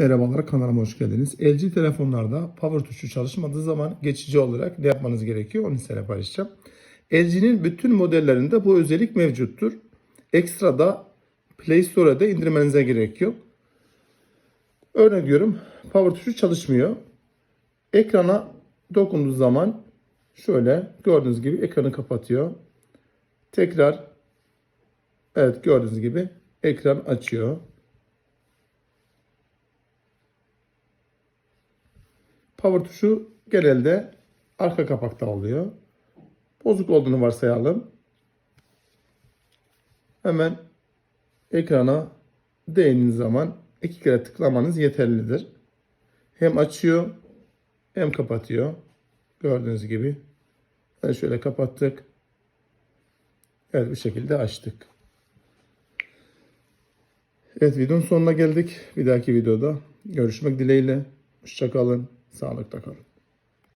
Merhabalar kanalıma hoş geldiniz. LG telefonlarda power tuşu çalışmadığı zaman geçici olarak ne yapmanız gerekiyor onu size paylaşacağım. LG'nin bütün modellerinde bu özellik mevcuttur. Ekstra da Play Store'da indirmenize gerek yok. Örnek diyorum power tuşu çalışmıyor. Ekrana dokunduğu zaman şöyle gördüğünüz gibi ekranı kapatıyor. Tekrar evet gördüğünüz gibi ekran açıyor. Power tuşu genelde arka kapakta oluyor. Bozuk olduğunu varsayalım. Hemen ekrana değdiğiniz zaman iki kere tıklamanız yeterlidir. Hem açıyor hem kapatıyor. Gördüğünüz gibi. Ben şöyle kapattık. Evet bu şekilde açtık. Evet videonun sonuna geldik. Bir dahaki videoda görüşmek dileğiyle. Hoşçakalın. Sağlıkta kalın.